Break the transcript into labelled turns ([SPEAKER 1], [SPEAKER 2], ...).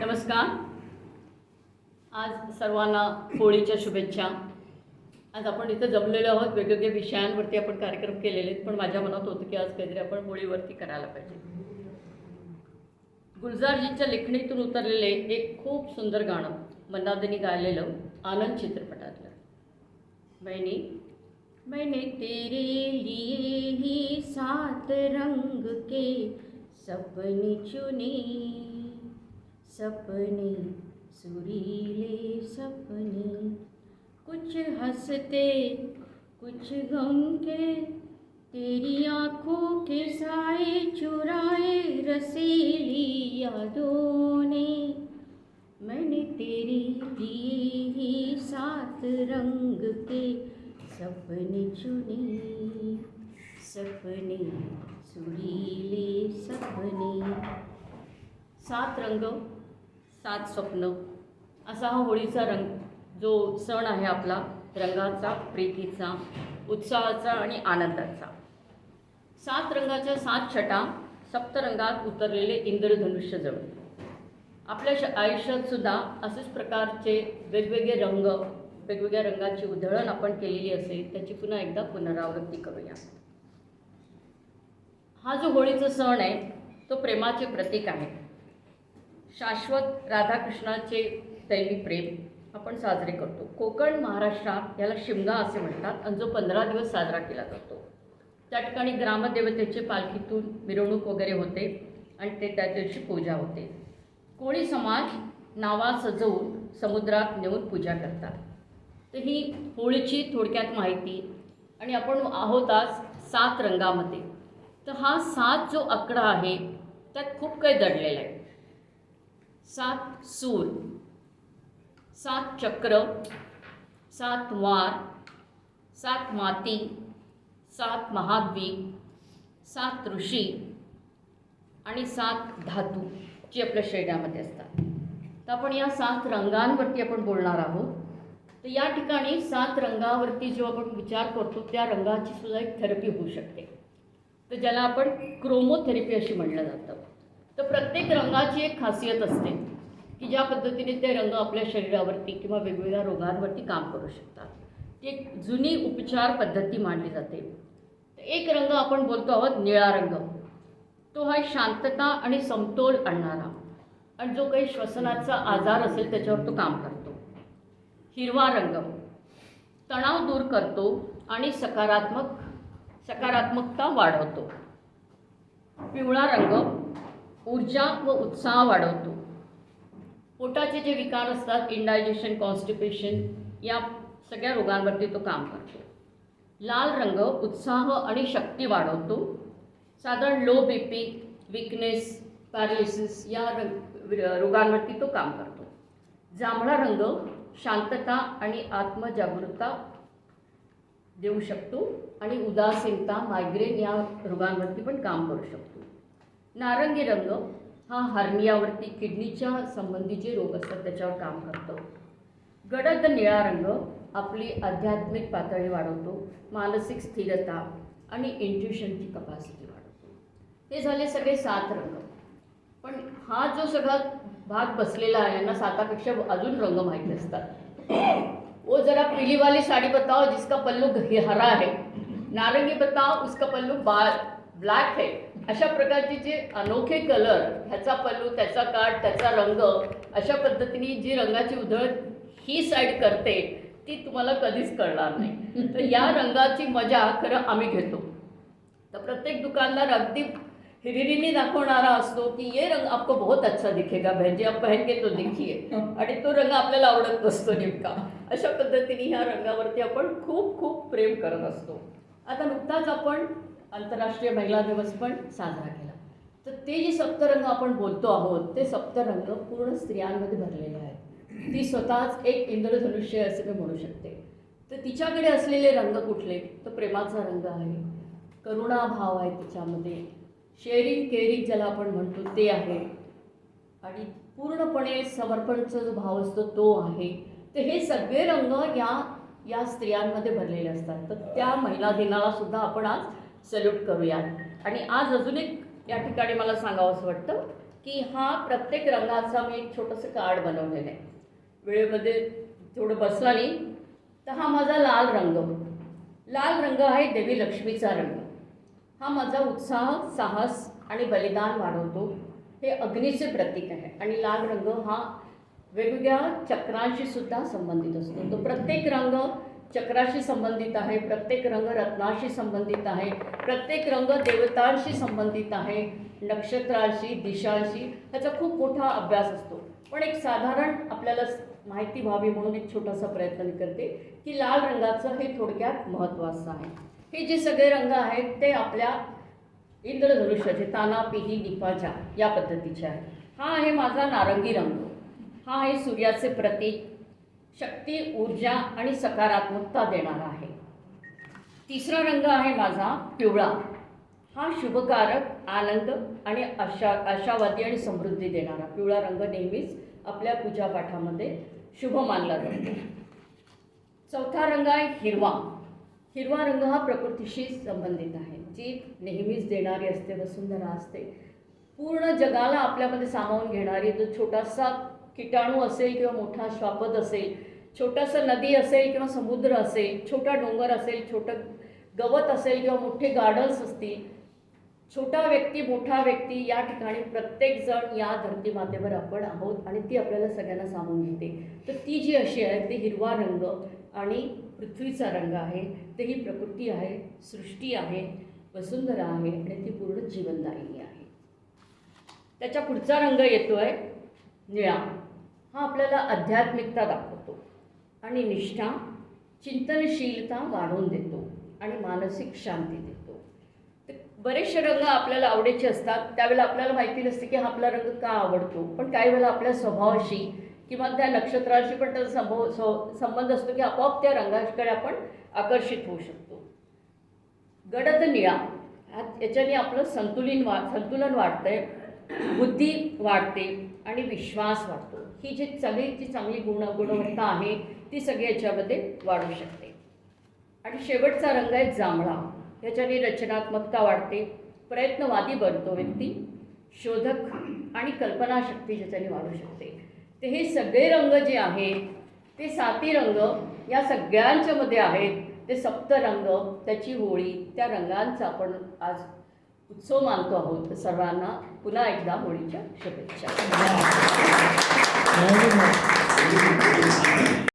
[SPEAKER 1] नमस्कार. आज सर्वांना होळीच्या शुभेच्छा. आज आपण इथं जमलेलो आहोत. वेगवेगळ्या विषयांवरती आपण कार्यक्रम केलेले आहेत पण माझ्या मनात होतं की आज काहीतरी आपण होळीवरती करायला पाहिजे. गुलजारजींच्या लेखणीतून उतरलेले एक खूप सुंदर गाणं मंदादनी गायलेलं आनंद चित्रपटातलं. बहिणी मैंने तेरे लिए ही सात रंग के सपने चुने सपने सुरीले सपने। कुछ हंसते कुछ गम के तेरी आंखों के साए चुराए रसीली यादों ने। मैंने तेरे लिए ही सात रंग के सपने चुने। सपने सुरीले सपने। सात रंग। सात स्वप्न. असा हा होळीचा रंग जो सण आहे आपला रंगाचा प्रीतीचा उत्साहाचा आणि आनंदाचा. सात रंगाच्या सात छटा सप्तरंगात उतरलेले इंद्रधनुष्य जणू आपल्या श आयुष्यात सुद्धा असेच प्रकारचे वेगवेगळे रंग वेगवेगळ्या रंगाची उधळण आपण केलेली असेल त्याची पुन्हा एकदा पुनरावृत्ती करूया. हा जो होळीचा सण आहे तो प्रेमाचे प्रतीक आहे. शाश्वत राधाकृष्णाचे दैवी प्रेम आपण साजरे करतो. कोकण महाराष्ट्रात याला शिमगा असे म्हणतात आणि जो पंधरा दिवस साजरा केला जातो. त्या ठिकाणी ग्रामदेवतेचे पालखीतून मिरवणूक वगैरे होते आणि ते त्या दिवशी पूजा होते. कोळी समाज नावा सजवून समुद्रात नेऊन पूजा करतात. तर ही होळीची थोडक्यात माहिती आणि आपण आहोत आज सात रंगामध्ये. तर हा सात जो आकडा आहे त्यात खूप काही दडलेला आहे. सात सूर सात चक्र सात वार सात माती सात महाद्वीप सात ऋषी आणि सात धातू जे आपल्या शरीरामध्ये असतात. तर आपण या सात रंगांवरती आपण बोलणार आहोत. तर या ठिकाणी सात रंगावरती जो आपण विचार करतो त्या रंगाची सुद्धा एक थेरपी होऊ शकते. तर ज्याला आपण क्रोमोथेरपी अशी म्हणलं जातं. तर प्रत्येक रंगाची एक खासियत असते की ज्या पद्धतीने ते रंग आपल्या शरीरावरती किंवा वेगवेगळ्या रोगांवरती काम करू शकतात. ती एक जुनी उपचार पद्धती मांडली जाते. तर एक रंग आपण बोलतो आहोत निळा रंग. तो हा शांतता आणि समतोल आणणारा आणि जो काही श्वसनाचा आजार असेल त्याच्यावर तो काम करतो. हिरवा रंग. तणाव दूर करतो आणि सकारात्मक सकारात्मकता वाढवतो. पिवळा रंग. ऊर्जा व उत्साह वाढवतो. पोटाचे जे विकार असतात इंडायजेशन कॉन्स्टिपेशन या सगळ्या रोगांवरती तो काम करतो. लाल रंग उत्साह आणि शक्ती वाढवतो. साधारण low B P weakness paralysis या रंग रोगांवरती तो काम करतो. जांभळा रंग शांतता आणि आत्मजागरूकता देऊ शकतो आणि उदासीनता मायग्रेन या रोगांवरती पण काम करू शकतो. नारंगी रंग हा हार्नियावरती किडनीच्या संबंधीचे रोग असतात त्याच्यावर काम करतो. गडद निळा रंग आपली आध्यात्मिक पातळी वाढवतो मानसिक स्थिरता आणि इंट्युशनची कपॅसिटी वाढवतो. हे झाले सगळे सात रंग. पण हा जो सगळा भाग बसलेला आहे यांना सातापेक्षा अजून रंग माहीत असतात वो जरा पीली वाली साड़ी बताओ जिसका पल्लू हरा है नारंगी बताओ उसका पल्लू बा ब्लॅक है. अशा प्रकारचे जे अनोखे कलर ह्याचा पल्लू त्याचा काठ त्याचा रंग अशा पद्धतीने जी रंगाची उधळ ही साईड करते ती तुम्हाला कधीच कळणार नाही. तर या रंगाची मजा खरं आम्ही घेतो. तर प्रत्येक दुकानदार अगदी हिरिरीने दाखवणारा असतो की ये रंग आपको बहुत अच्छा दिखेगा बहन जी आप पहन के तो देखिए. आणि तो रंग आपल्याला आवडत नसतो नेमका. अशा पद्धतीने ह्या रंगावरती आपण खूप खूप प्रेम करत असतो. आता नुकताच आपण आंतरराष्ट्रीय महिला दिवस पण साजरा केला. तर ते जे सप्तरंग आपण बोलतो आहोत ते सप्तरंग पूर्ण स्त्रियांमध्ये भरलेले आहेत. ती स्वतःच एक इंद्रधनुष्य असे मी म्हणू शकते. तर तिच्याकडे असलेले रंग कुठले? तर प्रेमाचा रंग आहे. करुणाभाव आहे तिच्यामध्ये. शेअरिंग केअरिंग ज्याला आपण म्हणतो ते आहे. आणि पूर्णपणे समर्पणचा जो भाव असतो तो आहे. तर हे सगळे रंग या या स्त्रियांमध्ये भरलेले असतात. तर त्या महिला दिनाला सुद्धा आपण आज सल्यूट करूयात. आणि आज अजून एक या ठिकाणी मला सांगावं असं वाटतं की हा प्रत्येक रंगाचा मी एक छोटंसं कार्ड बनवलेलं आहे. वेळेमध्ये थोडं बसला नाही तर हा माझा लाल रंग. लाल रंग आहे देवी लक्ष्मीचा रंग. हा माझा उत्साह साहस आणि बलिदान वाढवतो. हे अग्नीचे प्रतीक आहे. आणि लाल रंग हा वेगवेगळ्या चक्रांशी सुद्धा संबंधित असतो. तो प्रत्येक रंग चक्राशी संबंधित आहे प्रत्येक रंग रत्नाशी संबंधित आहे प्रत्येक रंग देवतांशी संबंधित आहे नक्षत्रांशी दिशांशी ह्याचा खूप मोठा अभ्यास असतो. पण एक साधारण आपल्याला माहिती व्हावी म्हणून एक छोटासा प्रयत्न मी करते की लाल रंगाचं हे थोडक्यात महत्त्वाचं आहे. हे जे सगळे रंग आहेत ते आपल्या इंद्रधनुष्याचे ताना पिही निपाजा या पद्धतीचे आहे हा आहे माझा नारंगी रंग. हा आहे सूर्याचे प्रतीक. शक्ती ऊर्जा आणि सकारात्मकता देणारा आहे. तिसरा रंग आहे माझा पिवळा. हा शुभकारक आनंद आणि आशा आशावादी आणि समृद्धी देणारा. पिवळा रंग नेहमीच आपल्या पूजापाठामध्ये शुभ मानला जातो. चौथा रंग आहे हिरवा. हिरवा रंग हा प्रकृतीशी संबंधित आहे. जी नेहमीच देणारी असते वसुंधरा असते. पूर्ण जगाला आपल्यामध्ये सामावून घेणारी जो छोटासा किटाणू असेल किंवा मोठा श्वापद असेल छोटंसं नदी असेल किंवा समुद्र असेल छोटा डोंगर असेल छोटं गवत असेल किंवा मोठे गार्डन्स असतील छोटा व्यक्ती मोठा व्यक्ती या ठिकाणी प्रत्येकजण या धरती मातेवर आपण आहोत आणि ती आपल्याला सगळ्यांना सांगून घेते. तर ती जी अशी आहे ती हिरवा रंग आणि पृथ्वीचा रंग आहे. ते ही प्रकृती आहे सृष्टी आहे वसुंधरा आहे आणि ती पूर्ण जीवनदायिनी आहे. त्याच्या पुढचा रंग येतो आहे निळा. हा आपल्याला आध्यात्मिकता दाखवतो. आणि निष्ठा चिंतनशीलता वाढवून देतो आणि मानसिक शांती देतो. ते बरेचसे रंग आपल्याला आवडीचे असतात. त्यावेळेला आपल्याला माहिती नसते की हा आपला रंग का आवडतो. पण काही वेळेला आपल्या स्वभावाशी किंवा त्या नक्षत्राशी पण त्याचा संभव संबंध असतो की आपोआप त्या रंगाकडे आपण आकर्षित होऊ शकतो. गडद निळा ह्या- याच्याने आपलं संतुलन वा संतुलन वाढतंय बुद्धी वाढते आणि विश्वास वाढतो. ही जी सगळी जी चांगली गुण गुणवत्ता आहे ती सगळी याच्यामध्ये वाढू शकते. आणि शेवटचा रंग आहे जांभळा. याच्याने रचनात्मकता वाढते प्रयत्नवादी बनतो व्यक्ती शोधक आणि कल्पनाशक्ती ज्याच्याने वाढू शकते. ते हे सगळे रंग जे आहेत ते साती रंग या सगळ्यांच्या मध्ये आहेत. ते सप्तरंग त्याची होळी त्या रंगांचा आपण आज उत्सव मानतो आहोत तर सर्वांना. पुन्हा एकदा होळीच्या शुभेच्छा.
[SPEAKER 2] Nay, you know.